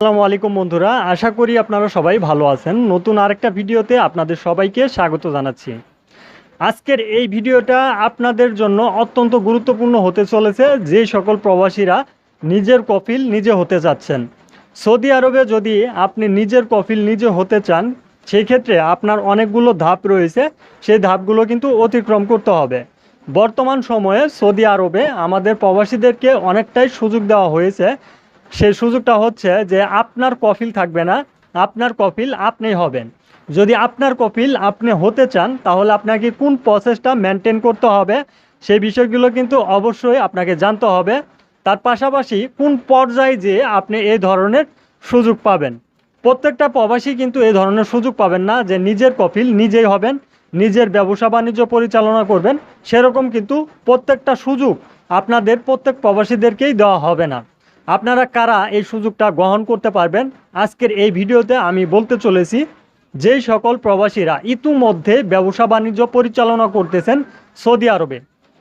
আসসালামু আলাইকুম বন্ধুরা, আশা করি আপনারা সবাই ভালো আছেন। নতুন আরেকটা ভিডিওতে আপনাদের সবাইকে স্বাগত জানাচ্ছি। আজকের এই ভিডিওটা আপনাদের জন্য অত্যন্ত গুরুত্বপূর্ণ হতে চলেছে। যে সকল প্রবাসীরা নিজের কফিল নিজে হতে চাচ্ছেন। সৌদি আরবে যদি আপনি নিজের কফিল নিজে হতে চান সেই ক্ষেত্রে আপনার অনেকগুলো ধাপ রয়েছে। সেই ধাপগুলো কিন্তু অতিক্রম করতে হবে। বর্তমান সময়ে সৌদি আরবে আমাদের প্রবাসীদেরকে অনেকটাই সুযোগ দেওয়া হয়েছে। সেই সুযোগটা হচ্ছে যে আপনার কফিল থাকবে না, আপনার কফিল আপনি হবেন। যদি আপনার কফিল আপনি হতে চান, তাহলে আপনাকে কোন প্রসেসটা মেনটেন করতে হবে, সেই বিষয়গুলো কিন্তু অবশ্যই আপনাকে জানতে হবে। তার পাশাপাশি কোন পর্যায়ে যে আপনি এই ধরনের সুযোগ পাবেন। প্রত্যেকটা প্রবাসী কিন্তু এই ধরনের সুযোগ পাবেন না যে নিজের কফিল নিজেই হবেন, নিজের ব্যবসা বাণিজ্য পরিচালনা করবেন, সেরকম কিন্তু প্রত্যেকটা সুযোগ আপনাদের প্রত্যেক প্রবাসীদেরকেই দেওয়া হবে না। আপনারা কারা এই সুযোগটা গ্রহণ করতে পারবেন? আজকের এই ভিডিওতে আমি বলতে চলেছি, যেই সকল প্রবাসীরা ইতিমধ্যে ব্যবসা বাণিজ্য পরিচালনা করতেছেন সৌদি আরবে।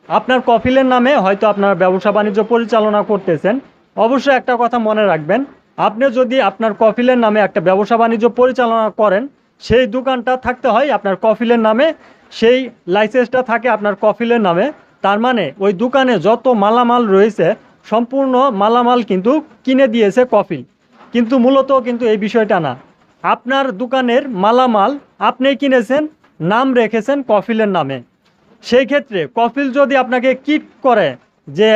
আপনার কফিলের নামে হয়তো আপনারা ব্যবসা বাণিজ্য পরিচালনা করতেছেন। অবশ্যই একটা কথা মনে রাখবেন, আপনি যদি আপনার কফিলের নামে একটা ব্যবসা বাণিজ্য পরিচালনা করেন, সেই দোকানটা থাকতে হয় আপনার কফিলের নামে, সেই লাইসেন্সটা থাকে আপনার কফিলের নামে। তার মানে ওই দোকানে যত মালামাল রয়েছে সম্পূর্ণ মালামাল কিন্তু কিনে দিয়েছে কফিল কিন্তু মূলত কিন্তু এই বিষয়টা না। আপনার দোকানের মালামাল আপনি কিনেছেন, নাম রেখেছেন কফিলের নামে। সেই ক্ষেত্রে কফিল যদি আপনাকে কিট করে যে,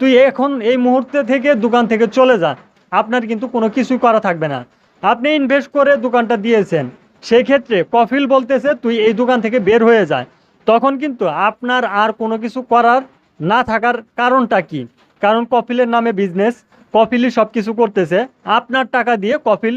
তুই এখন এই মুহূর্তে থেকে দোকান থেকে চলে যা, আপনার কিন্তু কোনো কিছুই করা থাকবে না। আপনি ইনভেস্ট করে দোকানটা দিয়েছেন। সেই ক্ষেত্রে কফিল বলতেছে, তুই এই দোকান থেকে বের হয়ে যায় তখন কিন্তু আপনার আর কোনো কিছু করার না থাকার কারণটা কি? কারণ কফিলের নামে বিজনেস কফিলই সব কিছু করতেছে। আপনার টাকা দিয়ে কফিল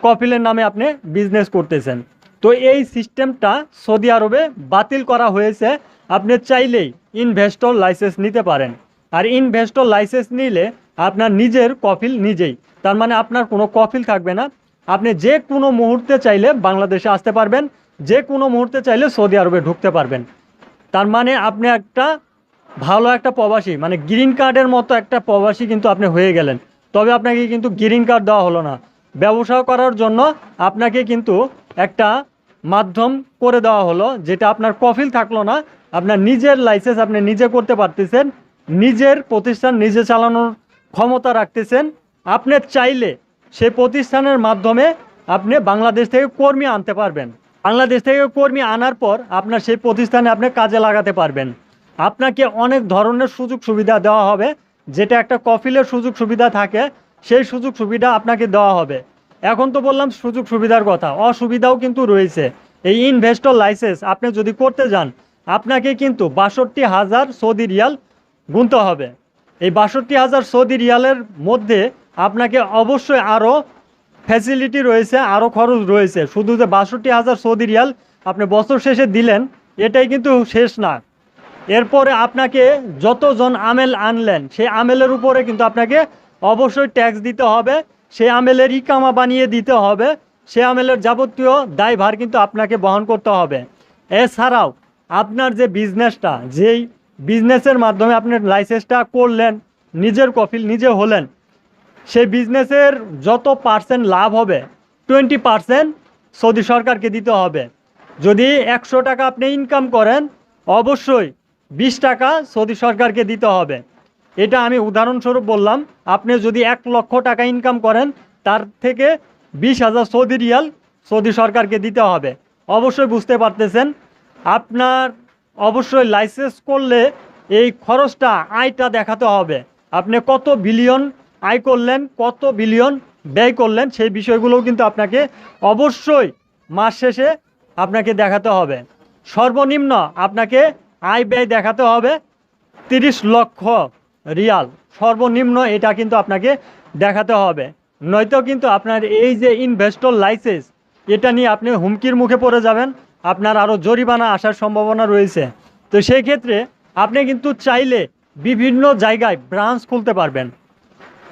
কফিলের নামে আপনি বিজনেস করতেছেন। তো এই সিস্টেমটা সৌদি আরবে বাতিল করা হয়েছে। আপনি চাইলেই ইনভেস্টর লাইসেন্স নিতে পারেন। আর ইনভেস্টর লাইসেন্স নিলে আপনার নিজের কফিল নিজেই। তার মানে আপনার কোনো কফিল থাকবে না। আপনি যে কোনো মুহূর্তে চাইলে বাংলাদেশে আসতে পারবেন। যে কোনো মুহূর্তে চাইলে সৌদি আরবে ঢুকতে পারবেন। তার মানে আপনি একটা ভালো একটা প্রবাসী মানে গ্রিন কার্ডের মতো একটা প্রবাসী কিন্তু আপনি হয়ে গেলেন। তবে আপনাকে কিন্তু গ্রিন কার্ড দেওয়া হলো না। ব্যবসা করার জন্য আপনাকে কিন্তু একটা মাধ্যম করে দেওয়া হলো, যেটা আপনার কফিল থাকল না। আপনার নিজের লাইসেন্স আপনি নিজে করতে পারতেছেন, নিজের প্রতিষ্ঠান নিজে চালানোর ক্ষমতা রাখতেছেন। আপনি চাইলে সেই প্রতিষ্ঠানের মাধ্যমে আপনি বাংলাদেশ থেকে কর্মী আনতে পারবেন। বাংলাদেশ থেকে কর্মী আনার পর আপনার সেই প্রতিষ্ঠানে আপনি কাজে লাগাতে পারবেন। আপনাকে অনেক ধরনের সুযোগ সুবিধা দেওয়া হবে। যেটা একটা কফিলের সুযোগ সুবিধা থাকে, সেই সুযোগ সুবিধা আপনাকে দেওয়া হবে। এখন তো বললাম সুযোগ সুবিধার কথা, অসুবিধাও কিন্তু রয়েছে। এই ইনভেস্টর লাইসেন্স আপনি যদি করতে যান, আপনাকে কিন্তু বাষট্টি হাজার সৌদি রিয়াল গুনতে হবে। এই বাষট্টি হাজার সৌদি রিয়ালের মধ্যে আপনাকে অবশ্যই আরও ফ্যাসিলিটি রয়েছে, আরও খরচ রয়েছে। শুধু যে বাষট্টি হাজার সৌদি রিয়াল আপনি বছর শেষে দিলেন, এটাই কিন্তু শেষ না। এরপরে আপনাকে যতজন আমেল আনলেন, সেই আমেলের উপরে কিন্তু আপনাকে অবশ্যই ট্যাক্স দিতে হবে, সেই আমেলের ইকামা বানিয়ে দিতে হবে সে আমেলের যাবতীয় দায়ভার কিন্তু আপনাকে বহন করতে হবে। এছাড়াও আপনার যে বিজনেসটা যেই বিজনেসের মাধ্যমে আপনি লাইসেন্সটা করলেন, নিজের কফিল নিজে হলেন, সেই বিজনেসের যত পার্সেন্ট লাভ হবে টোয়েন্টি পার্সেন্ট সৌদি সরকারকে দিতে হবে। যদি একশো টাকা আপনি ইনকাম করেন, অবশ্যই বিশ টাকা সৌদি সরকারকে দিতে হবে। এটা আমি উদাহরণস্বরূপ বললাম, আপনি যদি এক লক্ষ টাকা ইনকাম করেন, তার থেকে বিশ হাজার সৌদি রিয়াল সৌদি সরকারকে দিতে হবে। অবশ্যই বুঝতে পারতেছেন, আপনার অবশ্যই লাইসেন্স করলে এই খরচটা আয়টা দেখাতে হবে। আপনি কত বিলিয়ন আয় করলেন, কত বিলিয়ন ব্যয় করলেন, সেই বিষয়গুলোও কিন্তু আপনাকে অবশ্যই মাস শেষে আপনাকে দেখাতে হবে। সর্বনিম্ন আপনাকে আয় ব্যয় দেখাতে হবে। তিরিশ লক্ষ রিয়াল। সর্বনিম্ন এটা কিন্তু আপনাকে দেখাতে হবে। নয়তো কিন্তু আপনার এই যে ইনভেস্টর লাইসেন্স এটা নিয়ে আপনি হুমকির মুখে পড়ে যাবেন। আপনার আরও জরিমানা আসার সম্ভাবনা রয়েছে। তো সেই ক্ষেত্রে আপনি কিন্তু চাইলে বিভিন্ন জায়গায় ব্রাঞ্চ খুলতে পারবেন।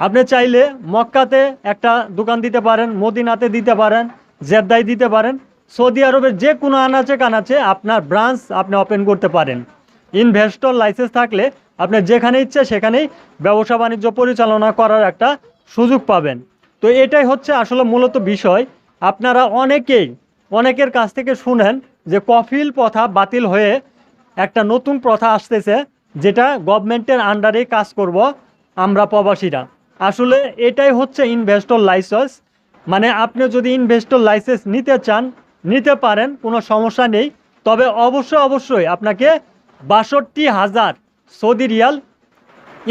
আপনি চাইলে মক্কাতে একটা দোকান দিতে পারেন, মদিনাতে দিতে পারেন, জেদ্দায় দিতে পারেন। সৌদি আরবের যে কোনো আনাচে কানাচে আপনার ব্রাঞ্চ আপনি ওপেন করতে পারেন। ইনভেস্টর লাইসেন্স থাকলে আপনি যেখানে ইচ্ছে সেখানেই ব্যবসা বাণিজ্য পরিচালনা করার একটা সুযোগ পাবেন। তো এটাই হচ্ছে আসলে মূলত বিষয়। আপনারা অনেকেই, অনেকের কাছ থেকে শুনেন যে কফিল প্রথা বাতিল হয়ে একটা নতুন প্রথা আসতেছে, যেটা গভর্নমেন্টের আন্ডারে কাজ করব আমরা প্রবাসীরা। আসলে এটাই হচ্ছে ইনভেস্টর লাইসেন্স মানে আপনি যদি ইনভেস্টর লাইসেন্স নিতে চান নিতে পারেন, কোনো সমস্যা নেই। তবে অবশ্যই অবশ্যই আপনাকে বাষট্টি হাজার সৌদি রিয়াল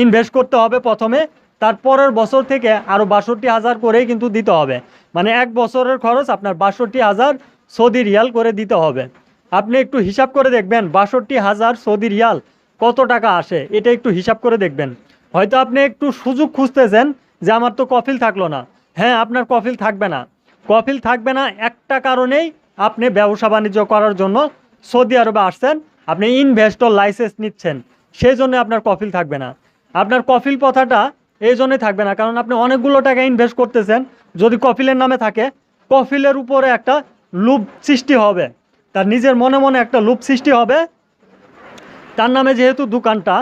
ইনভেস্ট করতে হবে প্রথমে। তারপরের বছর থেকে আরও বাষট্টি হাজার করেই কিন্তু দিতে হবে। মানে এক বছরের খরচ আপনার বাষট্টি হাজার সৌদি রিয়াল করে দিতে হবে। আপনি একটু হিসাব করে দেখবেন, বাষট্টি হাজার সৌদি রিয়াল কত টাকা আসে, এটা একটু হিসাব করে দেখবেন। হয়তো আপনি একটু সুযোগ খুঁজতেছেন যে আমার তো কফিল থাকল না। হ্যাঁ আপনার কফিল থাকবে না। কফিল থাকবে না একটা কারণেই আপনি ব্যবসা বাণিজ্য করার জন্য সৌদি আরবে আসছেন, আপনি ইনভেস্টর লাইসেন্স নিচ্ছেন, সেই জন্য আপনার কফিল থাকবে না। আপনার কফিল কথাটা এই জন্যই থাকবে না, কারণ আপনি অনেকগুলো টাকা ইনভেস্ট করতেছেন, যদি কফিলের নামে থাকে, কফিলের উপরে একটা লুপ সৃষ্টি হবে। তার নিজের মনে মনে একটা লুপ সৃষ্টি হবে। তার নামে যেহেতু দোকানটা,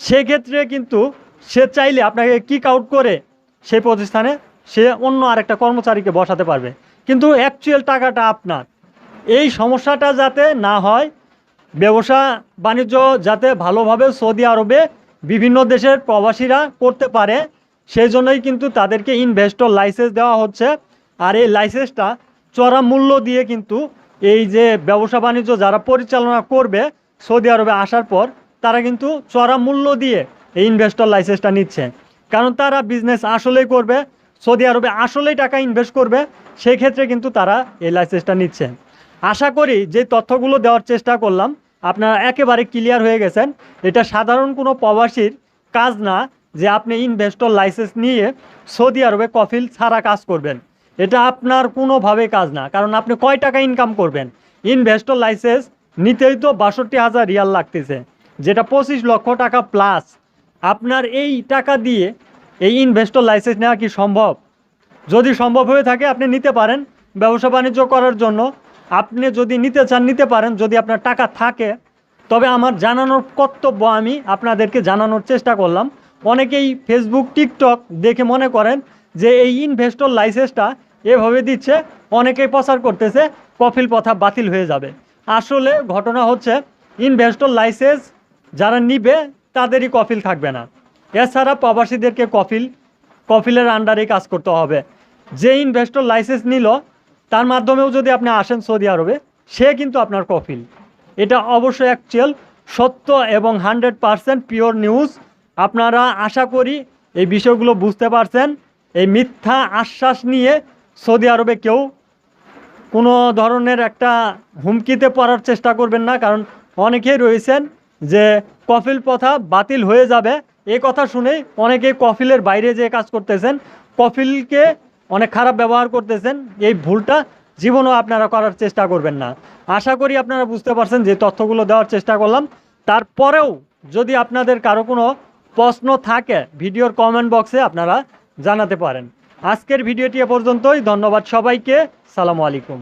সেক্ষেত্রে কিন্তু সে চাইলে আপনাকে কিক আউট করে সেই প্রতিষ্ঠানে সে অন্য আরেকটা কর্মচারীকে বসাতে পারবে। কিন্তু অ্যাকচুয়াল টাকাটা আপনার। এই সমস্যাটা যাতে না হয়, ব্যবসা বাণিজ্য যাতে ভালোভাবে সৌদি আরবে বিভিন্ন দেশের প্রবাসীরা করতে পারে, সেই জন্যই কিন্তু তাদেরকে ইনভেস্টর লাইসেন্স দেওয়া হচ্ছে। আর এই লাইসেন্সটা চড়া মূল্য দিয়ে কিন্তু এই যে ব্যবসা বাণিজ্য যারা পরিচালনা করবে সৌদি আরবে আসার পর, তারা কিন্তু চড়া মূল্য দিয়ে এই ইনভেস্টর লাইসেন্সটা নিচ্ছে। কারণ তারা বিজনেস আসলেই করবে, সৌদি আরবে আসলেই টাকা ইনভেস্ট করবে সেই ক্ষেত্রে কিন্তু তারা এই লাইসেন্সটা নিচ্ছে। আশা করি যে তথ্যগুলো দেওয়ার চেষ্টা করলাম, আপনারা একেবারে ক্লিয়ার হয়ে গেছেন। এটা সাধারণ কোনো প্রবাসীর কাজ না যে আপনি ইনভেস্টর লাইসেন্স নিয়ে সৌদি আরবে কফিল ছাড়া কাজ করবেন। এটা আপনার কোনোভাবে কাজ না, কারণ আপনি কয় টাকা ইনকাম করবেন? ইনভেস্টর লাইসেন্স নিতেই তো বাষট্টি হাজার রিয়াল লাগতেছে, যেটা পঁচিশ লক্ষ টাকা প্লাস আপনার এই টাকা দিয়ে এই ইনভেস্টর লাইসেন্স নেওয়া কি সম্ভব? যদি সম্ভব হয়ে থাকে, আপনি নিতে পারেন। ব্যবসা বাণিজ্য করার জন্য আপনি যদি নিতে চান, নিতে পারেন। যদি আপনার টাকা থাকে, তবে আমার জানানোর কর্তব্য আমি আপনাদেরকে জানানোর চেষ্টা করলাম। অনেকেই ফেসবুক টিকটক দেখে মনে করেন যে এই ইনভেস্টর লাইসেন্সটা এভাবে দিচ্ছে, অনেকেই প্রচার করতেছে কফিল প্রথা বাতিল হয়ে যাবে। আসলে ঘটনা হচ্ছে ইনভেস্টর লাইসেন্স যারা নিবে, তাদেরই কফিল থাকবে না। এছাড়া প্রবাসীদেরকে কফিল, কফিলের আন্ডারে কাজ করতে হবে। যে ইনভেস্টর লাইসেন্স নিল তার মাধ্যমেও যদি আপনি আসেন সৌদি আরবে, সে কিন্তু আপনার কফিল। এটা অবশ্যই অ্যাকচুয়াল সত্য এবং হান্ড্রেড পারসেন্ট পিওর নিউজ আপনারা আশা করি এই বিষয়গুলো বুঝতে পারছেন। এই মিথ্যা আশ্বাস নিয়ে সৌদি আরবে কেউ কোনো ধরনের একটা হুমকিতে পড়ার চেষ্টা করবেন না, কারণ অনেকেই রয়েছেন যে কফিল প্রথা বাতিল হয়ে যাবে। এই কথা শুনেই অনেকেই কফিলের বাইরে যে কাজ করতেছেন। কফিলকে অনেক খারাপ ব্যবহার করতেছেন, এই ভুলটা জীবনও আপনারা করার চেষ্টা করবেন না। আশা করি আপনারা বুঝতে পারছেন যে তথ্যগুলো দেওয়ার চেষ্টা করলাম। তারপরেও যদি আপনাদের কারও কোনো প্রশ্ন থাকে, ভিডিওর কমেন্ট বক্সে আপনারা জানাতে পারেন। আজকের ভিডিওটি এ পর্যন্তই, ধন্যবাদ সবাইকে, সালামু আলাইকুম।